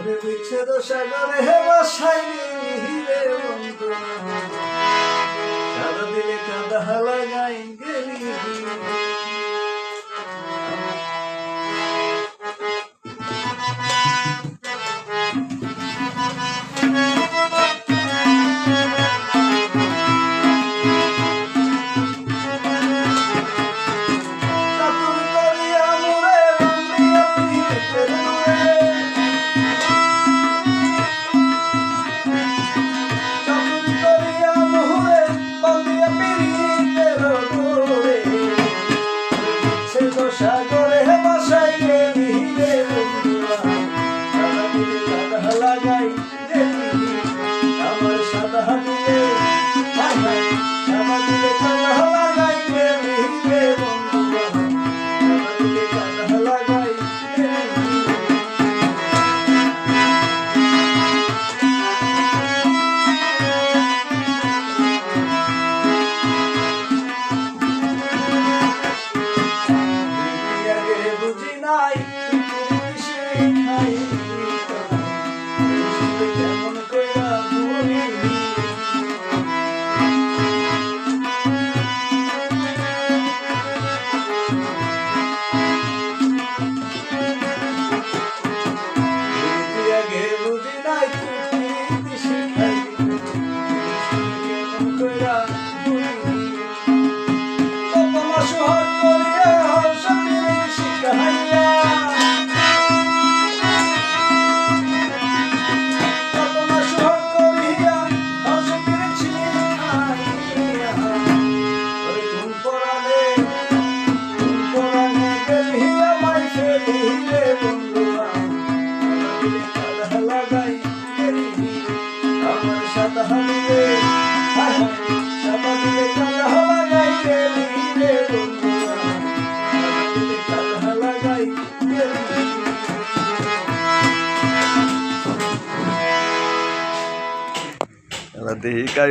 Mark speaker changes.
Speaker 1: ওরে বিচ্ছেদ সাগরে হে বাসাইলি হিরে মন্ত্র সারা দিলে কাঁদা life.
Speaker 2: राधे का